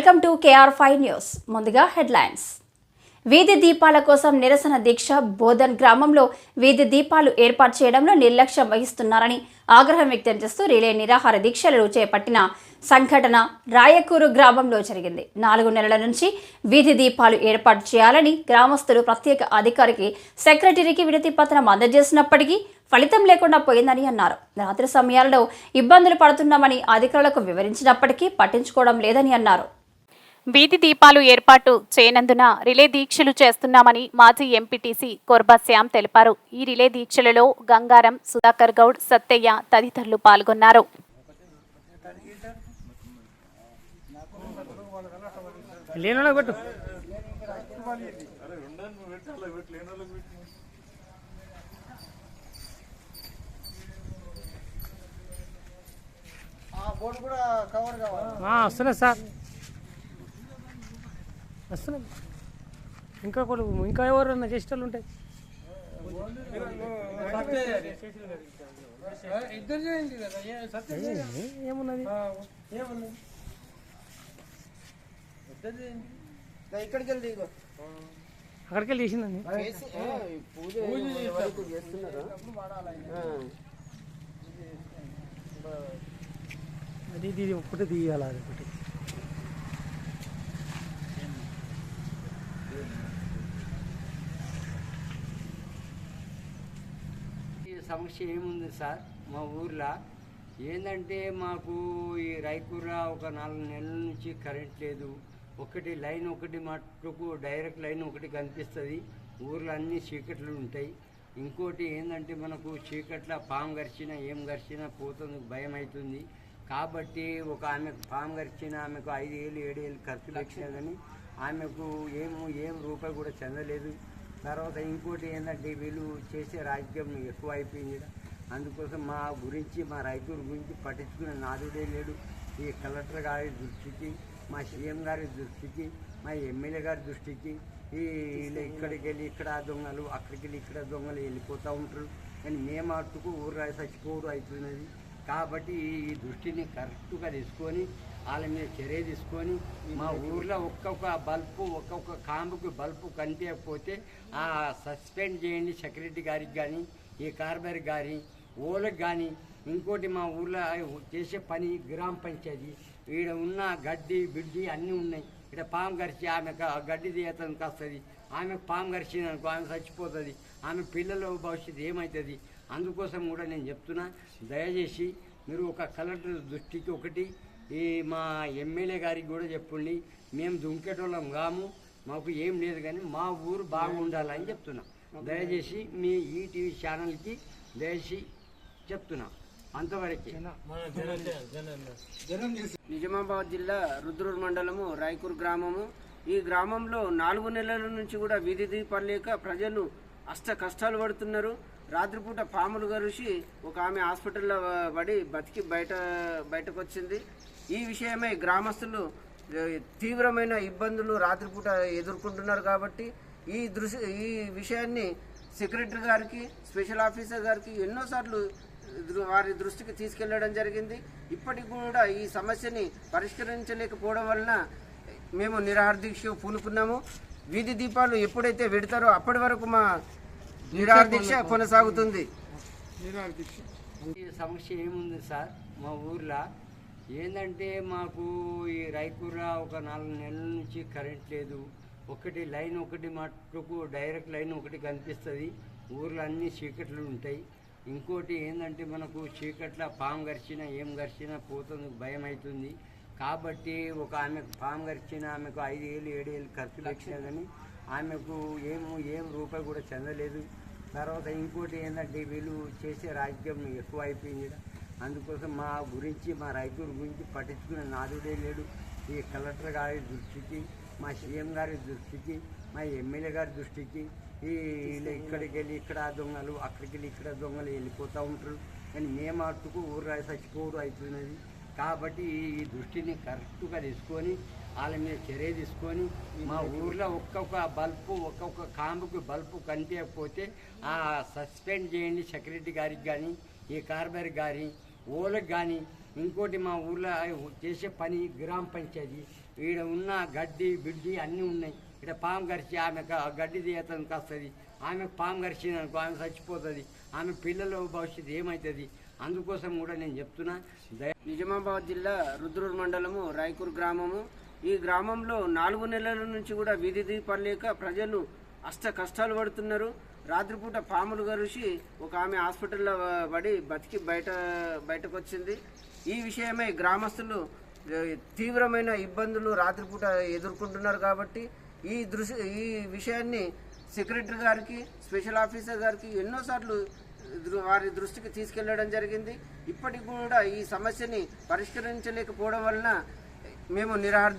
Welcome to KR five news. ముందుగా headlines. వీధి దీపాల కోసం నిరసన దీక్ష బోధన్ గ్రామంలో వీధి దీపాలు ఏర్పాటు చేయడంలో నిర్లక్ష్యం వహిస్తున్నారని ఆగ్రహం వ్యక్తం చేస్తూ రిలే నిరాహార దీక్షలు చేపట్టిన సంఘటన రాయకూరు గ్రామంలో జరిగింది. నాలుగు నెలల నుంచి వీధి దీపాలు ఏర్పాటు చేయాలని గ్రామస్తులు ప్రత్యేక అధికారికి సెక్రటరీకి విడతి పత్రం అందజేసినప్పటికీ ఫలితం లేకుండా పోయిందని అన్నారు. రాత్రి సమయాల్లో ఇబ్బందులు పడుతున్నామని అధికారులకు వివరించినప్పటికీ పట్టించుకోవడం లేదని అన్నారు. వీధి దీపాలు ఏర్పాటు చేయనందున రిలే దీక్షలు చేస్తున్నామని మాజీ ఎంపీటీసీ కొర్బా శ్యామ్ తెలిపారు. ఈ రిలే దీక్షలలో గంగారం సుధాకర్ గౌడ్ సత్తయ్య తదితరులు పాల్గొన్నారు. వస్తున్నా సార్. వస్తున్నాం ఇంకా కూడా ఇంకా ఎవరన్నా చేసేటోళ్ళు ఉంటాయి ఏమున్నది? ఇక్కడికి వెళ్ళి అక్కడికి వెళ్ళి చేసిందండి. అది ఇది ఇది ఒకటి తీయాలి అది ఒకటి. సమస్య ఏముంది సార్? మా ఊర్లో ఏంటంటే మాకు ఈ రైకూర ఒక నాలుగు నెలల నుంచి కరెంట్ లేదు. ఒకటి లైన్ ఒకటి మట్టుకు డైరెక్ట్ లైన్ ఒకటి కనిపిస్తుంది. ఊర్లో అన్ని చీకట్లు ఉంటాయి. ఇంకోటి ఏంటంటే మనకు చీకట్ల పాము గరిచినా ఏం గరిచినా పోతుంది భయం అవుతుంది. కాబట్టి ఒక ఆమెకు పాము గరిచిన ఆమెకు ఐదు ఏళ్ళు ఏడు ఏళ్ళు ఖర్చు పెట్టినా కానీ ఆమెకు ఏమో ఏం రూపాయి కూడా చెందలేదు. తర్వాత ఇంకోటి ఏంటంటే వీళ్ళు చేసే రాజకీయం ఎక్కువ అయిపోయింది అందుకోసం మా గురించి మా రైతుల గురించి పట్టించుకునే నాదుడే లేడు. ఈ కలెక్టర్ గారి దృష్టికి మా సీఎం గారి దృష్టికి మా ఎమ్మెల్యే గారి దృష్టికి ఈ వీళ్ళు ఇక్కడికి వెళ్ళి ఇక్కడ దొంగలు అక్కడికి వెళ్ళి ఇక్కడ దొంగలు వెళ్ళిపోతూ ఉంటారు. కానీ మేము అటుకు ఊరు చచ్చిపోరు అవుతున్నది కాబట్టి ఈ దృష్టిని కరెక్ట్గా తీసుకొని వాళ్ళ మీద చర్య తీసుకొని మా ఊర్లో ఒక్కొక్క బల్బు ఒక్కొక్క కాంబుకి బల్బు కనిపించకపోతే ఆ సస్పెండ్ చేయండి సెక్రటరీ గారికి కానీ ఈ కార్బర్ గారి ఓలకు కానీ. ఇంకోటి మా ఊర్లో చేసే పని గ్రామ పంచాయతీ. ఈడ ఉన్న గడ్డి బిడ్డి అన్నీ ఉన్నాయి. ఇక్కడ పాము గరిచి ఆమె గడ్డి తీయటానికి వస్తుంది. ఆమె పాము గరిచింది అనుకో ఆమె చచ్చిపోతుంది. ఆమె పిల్లల భవిష్యత్తు ఏమవుతుంది అందుకోసం కూడా నేను చెప్తున్నా దయచేసి మీరు ఒక కలెక్టర్ దృష్టికి ఒకటి ఈ మా ఎమ్మెల్యే గారికి కూడా చెప్పండి మేము దుంకేటోళ్ళం కాము మాకు ఏం లేదు కానీ మా ఊరు బాగుండాలని చెప్తున్నా. దయచేసి మీ ఈటీవీ ఛానల్కి దయచేసి చెప్తున్నా అంతవరకే. నిజామాబాద్ జిల్లా రుద్రూర్ మండలము రాయకూర్ గ్రామము. ఈ గ్రామంలో నాలుగు నెలల నుంచి కూడా వీధి దీపాలు లేక ప్రజలు అష్ట కష్టాలు పడుతున్నారు. రాత్రిపూట పాములు గరిచి ఒక ఆమె హాస్పిటల్లో పడి బతికి బయట బయటకు వచ్చింది ఈ విషయమై గ్రామస్తులు తీవ్రమైన ఇబ్బందులు రాత్రిపూట ఎదుర్కొంటున్నారు కాబట్టి ఈ దృశ్య ఈ విషయాన్ని సెక్రటరీ గారికి స్పెషల్ ఆఫీసర్ గారికి ఎన్నోసార్లు వారి దృష్టికి తీసుకెళ్ళడం జరిగింది. ఇప్పటికి కూడా ఈ సమస్యని పరిష్కరించలేకపోవడం వలన మేము నిరాహార దీక్ష పూనుకున్నాము. వీధి దీపాలు ఎప్పుడైతే పెడతారో అప్పటి వరకు మా నిరాహార దీక్ష కొనసాగుతుంది సమస్య ఏముంది సార్? మా ఊర్లో ఏంటంటే మాకు ఈ రైకూర ఒక నాలుగు నెలల నుంచి కరెంట్ లేదు. ఒకటి లైన్ ఒకటి మట్టుకు డైరెక్ట్ లైన్ ఒకటి కనిపిస్తుంది. ఊర్లో అన్ని చీకట్లు ఉంటాయి. ఇంకోటి ఏంటంటే మనకు చీకట్ల పాము గరిచినా ఏం గరిచినా పోతుంది భయం అవుతుంది కాబట్టి ఒక ఆమెకు పాము గరిచిన ఆమెకు ఐదు ఏళ్ళు ఏడు ఏళ్ళు ఖర్చు పెట్టినా కానీ ఆమెకు ఏమో ఏం రూపాయి కూడా చెందలేదు. తర్వాత ఇంకోటి ఏంటంటే వీళ్ళు చేసే రాజకీయం ఎక్కువ అయిపోయింది. అందుకోసం మా గురించి మా రైతుల గురించి పట్టించుకునే నాదుడే లేడు. ఈ కలెక్టర్ గారి దృష్టికి మా సీఎం గారి దృష్టికి మా ఎమ్మెల్యే గారి దృష్టికి ఈ వీళ్ళు ఇక్కడికి వెళ్ళి ఇక్కడ దొంగలు అక్కడికి వెళ్ళి ఇక్కడ దొంగలు వెళ్ళిపోతూ ఉంటారు. కానీ మేము మట్టుకు ఊరు చచ్చిపోవడం అవుతున్నది కాబట్టి ఈ దృష్టిని కరెక్ట్గా తీసుకొని వాళ్ళ మీద చర్య తీసుకొని మా ఊర్లో ఒక్కొక్క బల్బు ఒక్కొక్క కాంబుకి బల్బు కనిపించకపోతే ఆ సస్పెండ్ చేయండి సెక్రటరీ గారికి కానీ ఈ కార్బర్ గారి ఓలకు కానీ. ఇంకోటి మా ఊర్లో చేసే పని గ్రామ పంచాయతీ. ఈడ ఉన్న గడ్డి బిడ్డి అన్నీ ఉన్నాయి. ఇక్కడ పాము గరిచి ఆమె గడ్డి తీయటానికి వస్తుంది. ఆమె పాము గరిచింది అనుకో ఆమె చచ్చిపోతుంది. ఆమె పిల్లల భవిష్యత్తు ఏమవుతుంది అందుకోసం కూడా నేను చెప్తున్నా. నిజామాబాద్ జిల్లా రుద్రూర్ మండలము రాయకూర్ గ్రామము. ఈ గ్రామంలో నాలుగు నెలల నుంచి కూడా వీధి దీపాలు లేక ప్రజలు అష్ట కష్టాలు పడుతున్నారు. రాత్రిపూట పాములు గరిచి ఒక ఆమె హాస్పిటల్లో పడి బతికి బయట బయటకు వచ్చింది ఈ విషయమై గ్రామస్తులు తీవ్రమైన ఇబ్బందులు రాత్రిపూట ఎదుర్కొంటున్నారు కాబట్టి ఈ దృశ్య ఈ విషయాన్ని సెక్రటరీ గారికి స్పెషల్ ఆఫీసర్ గారికి ఎన్నోసార్లు వారి దృష్టికి తీసుకెళ్ళడం జరిగింది. ఇప్పటికి కూడా ఈ సమస్యని పరిష్కరించలేకపోవడం వలన మేము నిరాహార